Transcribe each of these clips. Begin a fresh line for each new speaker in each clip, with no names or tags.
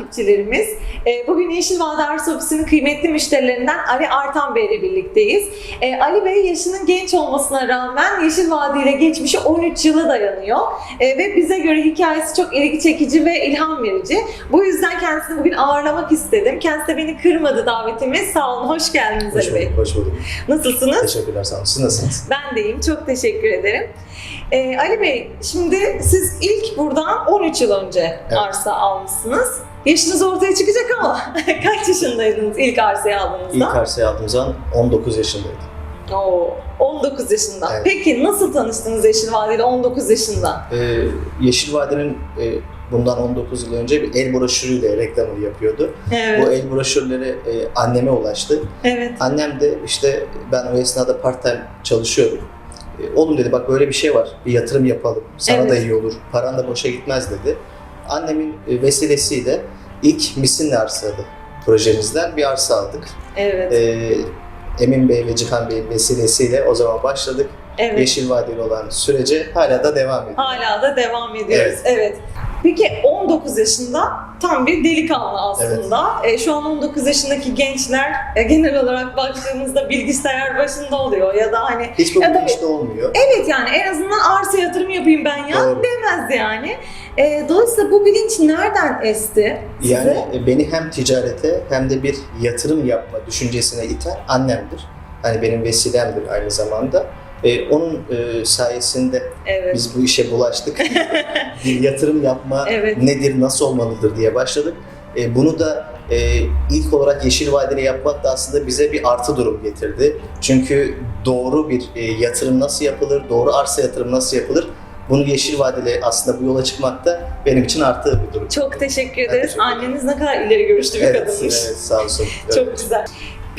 takipçilerimiz. Ee, Bugün Yeşil Vade Arsa Ofisi'nin kıymetli müşterilerinden Ali Artan Bey ile birlikteyiz. Ee, Ali Bey yaşının genç olmasına rağmen Yeşil Vade ile geçmişi 13 yıla dayanıyor. Ee, Ve bize göre hikayesi çok ilgi çekici ve ilham verici. Bu yüzden kendisini bugün ağırlamak istedim. Kendisi de beni kırmadı davetimiz. Sağ olun, hoş geldiniz
Hoş
Ali Bey.
bulduk, hoş bulduk.
Nasılsınız?
Teşekkürler sağ olun. Siz nasılsınız?
Ben deyim. Çok teşekkür ederim. Ee, Ali Bey, şimdi siz ilk buradan 13 yıl önce
Evet.
arsa almışsınız. Yaşınız ortaya çıkacak ama kaç yaşındaydınız ilk arsayı aldığınızda?
İlk arsayı aldığım zaman 19 yaşındaydım.
Oo, 19 yaşında.
Evet.
Peki nasıl tanıştınız Yeşil Vadi ile 19 yaşında?
Ee, Yeşil Vadi'nin e, bundan 19 yıl önce bir el broşürüyle reklamını yapıyordu.
Evet.
Bu el broşürleri e, anneme ulaştı.
Evet.
Annem de işte ben o esnada part time çalışıyorum. E, oğlum dedi bak böyle bir şey var. Bir yatırım yapalım. Sana da
Evet.
iyi olur. Paran da boşa gitmez dedi. Annemin e, vesilesiyle ilk Misinli Arsa'dı projemizden bir arsa aldık.
Evet.
Ee, Emin Bey ve Cihan Bey'in vesilesiyle o zaman başladık.
evet.
Yeşil Vadeli olan sürece hala da devam ediyor.
Hala da devam ediyoruz. Evet. Peki 19 yaşında tam bir delikanlı aslında. E, şu an 19 yaşındaki gençler e, genel olarak baktığımızda bilgisayar başında oluyor ya da hani
Hiç
Ya da-
bilinçte olmuyor.
Evet yani en azından arsa yatırım yapayım ben ya
Doğru.
demez yani. E, dolayısıyla bu bilinç nereden esti size?
Yani e, beni hem ticarete hem de bir yatırım yapma düşüncesine iten annemdir. Hani benim vesilemdir aynı zamanda. Ee, onun e, sayesinde
evet.
biz bu işe bulaştık. bir yatırım yapma
Evet.
nedir, nasıl olmalıdır diye başladık. E, bunu da e, ilk olarak Yeşil Vadeli yapmak da aslında bize bir artı durum getirdi. Çünkü doğru bir e, yatırım nasıl yapılır, doğru arsa yatırım nasıl yapılır bunu Yeşil Vadeli aslında bu yola çıkmak da benim için artı bir durum.
Çok teşekkür ederiz.
teşekkür.
Anneniz ne kadar ileri görüşlü bir
evet,
kadınmış.
evet, sağ olsun.
Çok güzel.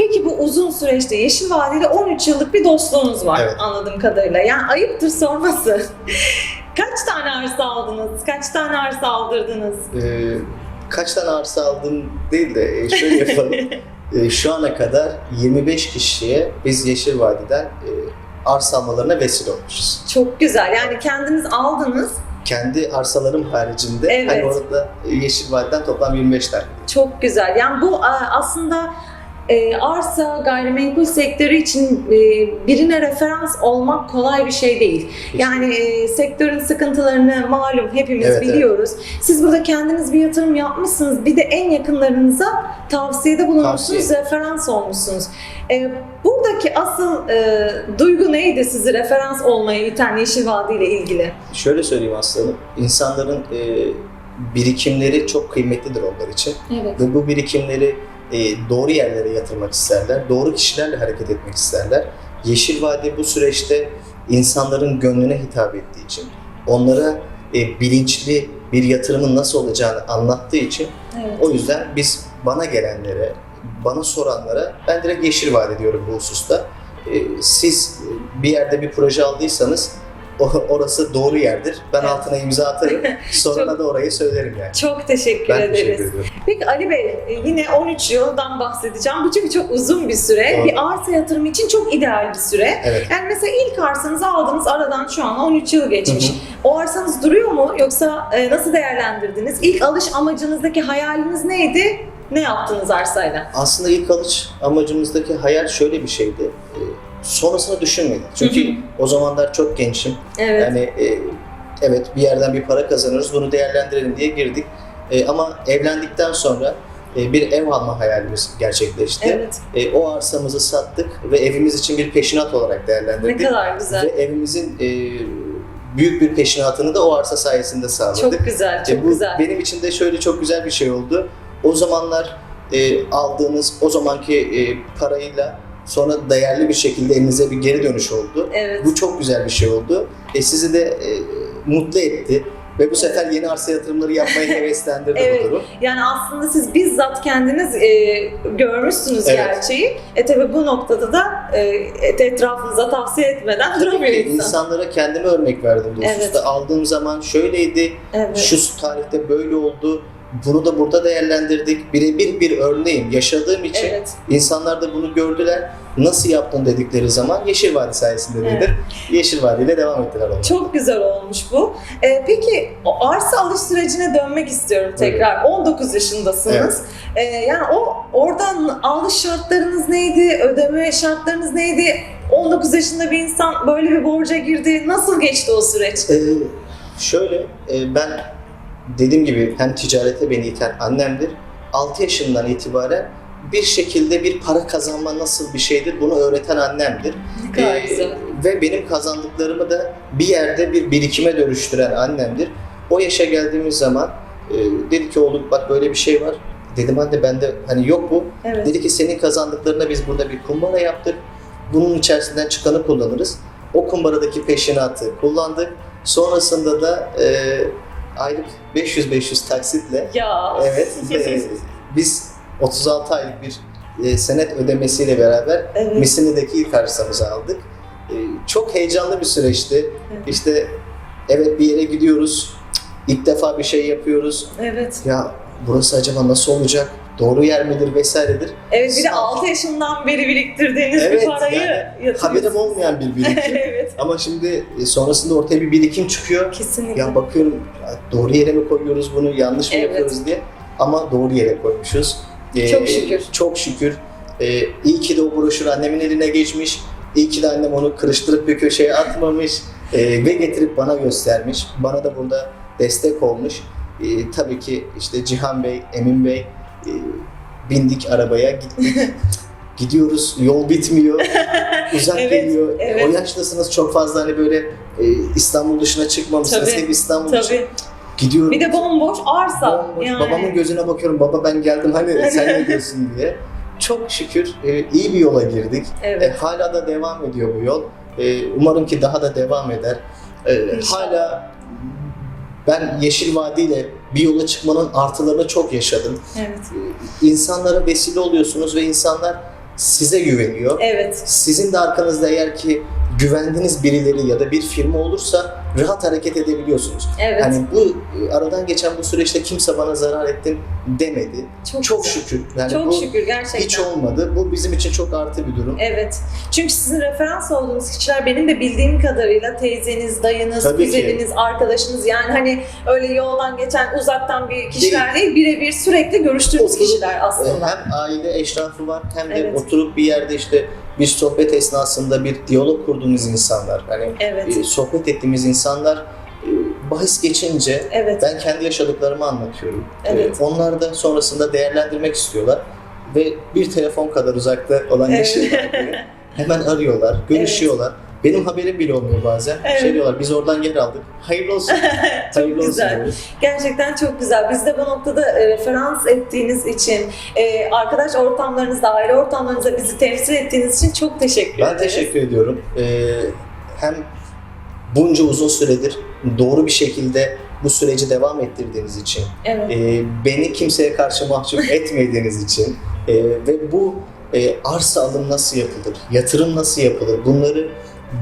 Peki bu uzun süreçte Yeşil Vadi'yle 13 yıllık bir dostluğunuz var
Evet.
anladığım kadarıyla. Yani ayıptır sorması. Kaç tane arsa aldınız? Kaç tane arsa aldırdınız?
Ee, kaç tane arsa aldım değil de e, şöyle yapalım. E, şu ana kadar 25 kişiye biz Yeşil Vadi'den e, arsa almalarına vesile olmuşuz.
Çok güzel. Yani kendiniz aldınız.
Kendi arsalarım haricinde
Evet.
hani orada Yeşil Vadi'den toplam 25 tane.
Çok güzel. Yani bu aslında e, arsa, gayrimenkul sektörü için e, birine referans olmak kolay bir şey değil. Yani e, sektörün sıkıntılarını malum hepimiz
Evet, evet.
biliyoruz. Siz burada kendiniz bir yatırım yapmışsınız. Bir de en yakınlarınıza tavsiyede bulunmuşsunuz,
Tavsiye.
referans olmuşsunuz. E, buradaki asıl e, duygu neydi sizi referans olmaya iten Yeşil Vadi ile ilgili?
Şöyle söyleyeyim aslanım, insanların e, birikimleri çok kıymetlidir onlar için.
Evet.
Ve bu birikimleri e, doğru yerlere yatırmak isterler, doğru kişilerle hareket etmek isterler. Yeşil Vadi bu süreçte insanların gönlüne hitap ettiği için, onlara e, bilinçli bir yatırımın nasıl olacağını anlattığı için
Evet.
o yüzden biz bana gelenlere, bana soranlara ben direkt Yeşil Vadi diyorum bu hususta. E, siz bir yerde bir proje aldıysanız orası doğru yerdir. Ben altına imza atarım. Sonra da orayı söylerim yani.
Çok teşekkür
Ben
ederiz.
teşekkür ediyorum.
Peki Ali Bey e, yine 13 yıldan bahsedeceğim. Bu çünkü çok uzun bir süre.
Doğru.
Bir arsa yatırımı için çok ideal bir süre.
Evet.
Yani mesela ilk arsanızı aldınız aradan şu an 13 yıl geçmiş.
Hı hı.
O arsanız duruyor mu yoksa e, nasıl değerlendirdiniz? İlk alış amacınızdaki hayaliniz neydi? Ne yaptınız arsayla?
Aslında ilk alış amacımızdaki hayal şöyle bir şeydi. Sonrasını düşünmedik. Çünkü
Hı hı.
o zamanlar çok gençim.
Evet.
Yani e, evet bir yerden bir para kazanıyoruz, bunu değerlendirelim diye girdik. E, ama evlendikten sonra e, bir ev alma hayalimiz gerçekleşti.
evet.
E, o arsamızı sattık ve evimiz için bir peşinat olarak
Ne
değerlendirdik.
kadar
Ve
güzel.
evimizin e, büyük bir peşinatını da o arsa sayesinde sağladık.
Çok güzel, çok
E, bu
güzel.
benim için de şöyle çok güzel bir şey oldu. O zamanlar e, aldığınız o zamanki e, parayla sonra değerli bir şekilde elinize bir geri dönüş oldu.
Evet.
Bu çok güzel bir şey oldu. E, sizi de e, mutlu etti ve bu sefer yeni arsa yatırımları yapmaya heveslendirdi
Evet.
bu durum.
Yani aslında siz bizzat kendiniz e, görmüşsünüz
Evet.
gerçeği. E tabi bu noktada da e, etrafınıza tavsiye etmeden duramıyor
E,
insan.
İnsanlara kendime örnek verdim bu
Evet.
hususta. Aldığım zaman şöyleydi,
Evet.
şu tarihte böyle oldu. Bunu da burada değerlendirdik. Birebir bir örneğim yaşadığım için
Evet.
insanlar da bunu gördüler. Nasıl yaptın dedikleri zaman Yeşil Vadi sayesinde
Evet.
dedim. Yeşil Vadi ile devam ettiler ona.
Çok güzel olmuş bu. Ee, peki arsa alış sürecine dönmek istiyorum tekrar. 19 yaşındasınız. Ee, yani o oradan alış şartlarınız neydi? Ödeme şartlarınız neydi? 19 yaşında bir insan böyle bir borca girdi. Nasıl geçti o süreç?
Ee, şöyle e, ben dediğim gibi hem ticarete beni iten annemdir. 6 yaşından itibaren bir şekilde bir para kazanma nasıl bir şeydir bunu öğreten annemdir. Ee, ve benim kazandıklarımı da bir yerde bir birikime dönüştüren annemdir. O yaşa geldiğimiz zaman e, dedi ki oğlum bak böyle bir şey var. Dedim anne bende hani yok bu.
Evet.
Dedi ki senin kazandıklarına biz burada bir kumbara yaptık. Bunun içerisinden çıkanı kullanırız. O kumbaradaki peşinatı kullandık. Sonrasında da e, aylık 500-500 taksitle
Ya.
evet e, biz 36 aylık bir e, senet ödemesiyle beraber
Evet.
Misini'deki ilk arsamızı aldık. E, çok heyecanlı bir süreçti.
Evet.
İşte evet bir yere gidiyoruz. İlk defa bir şey yapıyoruz.
Evet.
Ya burası acaba nasıl olacak? Doğru yer midir vesairedir.
Evet bir de 6 yaşından beri biriktirdiğiniz
Evet,
bir parayı
yani
yatırıyorsunuz.
Haberim olmayan bir birikim.
evet.
Ama şimdi e, sonrasında ortaya bir birikim çıkıyor.
Kesinlikle.
Ya bakıyorum doğru yere mi koyuyoruz bunu, yanlış mı
Evet.
yapıyoruz diye. Ama doğru yere koymuşuz. Ee,
Çok şükür.
Çok şükür. Ee, iyi ki de o broşür annemin eline geçmiş. İyi ki de annem onu kırıştırıp bir köşeye atmamış. Ee, ve getirip bana göstermiş. Bana da burada destek olmuş. Ee, tabii ki işte Cihan Bey, Emin Bey e, bindik arabaya gittik. Gidiyoruz, yol bitmiyor, uzak
Evet,
geliyor.
evet.
O yaştasınız çok fazla hani böyle e, İstanbul dışına çıkmamışsınız.
Tabii,
Hep İstanbul.
Tabii.
Gidiyorum.
Bir de bomboş arsa.
Bomboş.
Yani.
Babamın gözüne bakıyorum. Baba ben geldim hani sen ne diyorsun diye. Çok şükür e, iyi bir yola girdik. E,
Evet.
hala da devam ediyor bu yol. E, umarım ki daha da devam eder. E, hala ben Yeşil Vadi ile bir yola çıkmanın artılarını çok yaşadım.
Evet.
E, İnsanlara vesile oluyorsunuz ve insanlar size güveniyor.
Evet.
Sizin de arkanızda eğer ki güvendiğiniz birileri ya da bir firma olursa rahat hareket edebiliyorsunuz.
Evet.
Hani bu e, aradan geçen bu süreçte kimse bana zarar ettin demedi.
çok
Çok
güzel.
şükür. Yani
Çok
bu
şükür gerçekten.
hiç olmadı. Bu bizim için çok artı bir durum.
Evet. Çünkü sizin referans olduğunuz kişiler benim de bildiğim kadarıyla teyzeniz, dayınız,
Tabii ki.
kuzeniniz, arkadaşınız yani hani öyle yoldan geçen uzaktan bir kişiler değil, birebir sürekli görüştüğümüz
Oturup,
kişiler
E,
aslında.
Hem aile eşrafı var hem de
Evet.
oturup bir yerde işte bir sohbet esnasında bir diyalog kurduğumuz insanlar. Hani
Evet.
e, sohbet ettiğimiz insanlar e, bahis geçince
Evet.
ben kendi yaşadıklarımı anlatıyorum.
Evet.
E, Onlar da sonrasında değerlendirmek istiyorlar ve bir telefon kadar uzakta olan
Evet.
Vadi'yi hemen arıyorlar, görüşüyorlar. Benim haberim bile olmuyor bazen.
Evet.
Şey diyorlar biz oradan yer aldık. Hayırlı olsun. Hayırlı olsun
güzel.
diyoruz.
Gerçekten çok güzel. Biz de bu noktada e, referans ettiğiniz için, e, arkadaş ortamlarınızda, aile ortamlarınızda bizi temsil ettiğiniz için çok teşekkür
Ben
ederiz.
teşekkür ediyorum. Ee, hem bunca uzun süredir doğru bir şekilde bu süreci devam ettirdiğiniz için,
Evet.
e, beni kimseye karşı mahcup etmediğiniz için e, ve bu e, arsa alım nasıl yapılır, yatırım nasıl yapılır bunları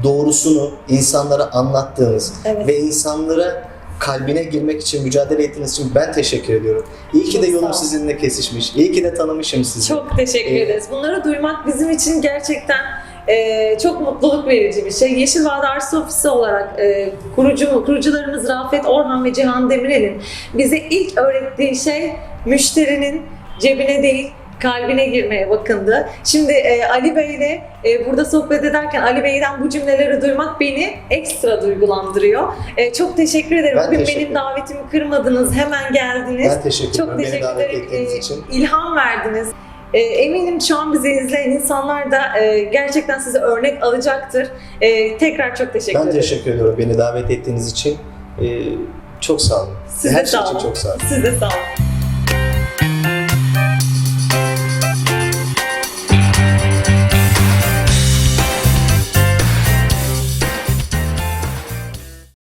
doğrusunu insanlara anlattığınız
Evet.
ve insanlara kalbine girmek için mücadele ettiğiniz için ben teşekkür ediyorum. İyi ki de yolum sizinle kesişmiş. İyi ki de tanımışım sizi.
Çok teşekkür
Ee,
ederiz. Bunları duymak bizim için gerçekten e, çok mutluluk verici bir şey. Yeşil Vadi Arsa Ofisi olarak e, kurucu, kurucularımız Rafet Orhan ve Cihan Demirel'in bize ilk öğrettiği şey müşterinin cebine değil kalbine girmeye bakındı. Şimdi e, Ali Bey'le e, burada sohbet ederken Ali Bey'den bu cümleleri duymak beni ekstra duygulandırıyor. E, çok teşekkür ederim.
Ben
Bugün
teşekkür
benim davetimi kırmadınız, hemen geldiniz.
Ben teşekkür
Çok
ederim beni
teşekkür ederim.
için.
ilham verdiniz. Ee, eminim şu an bizi izleyen insanlar da e, gerçekten size örnek alacaktır. Ee, tekrar çok teşekkür
Ben
ederim.
teşekkür ediyorum beni davet ettiğiniz için. Ee, çok sağ olun.
Siz de
Her şey
sağ
için
olun.
çok sağ olun.
Siz de sağ olun.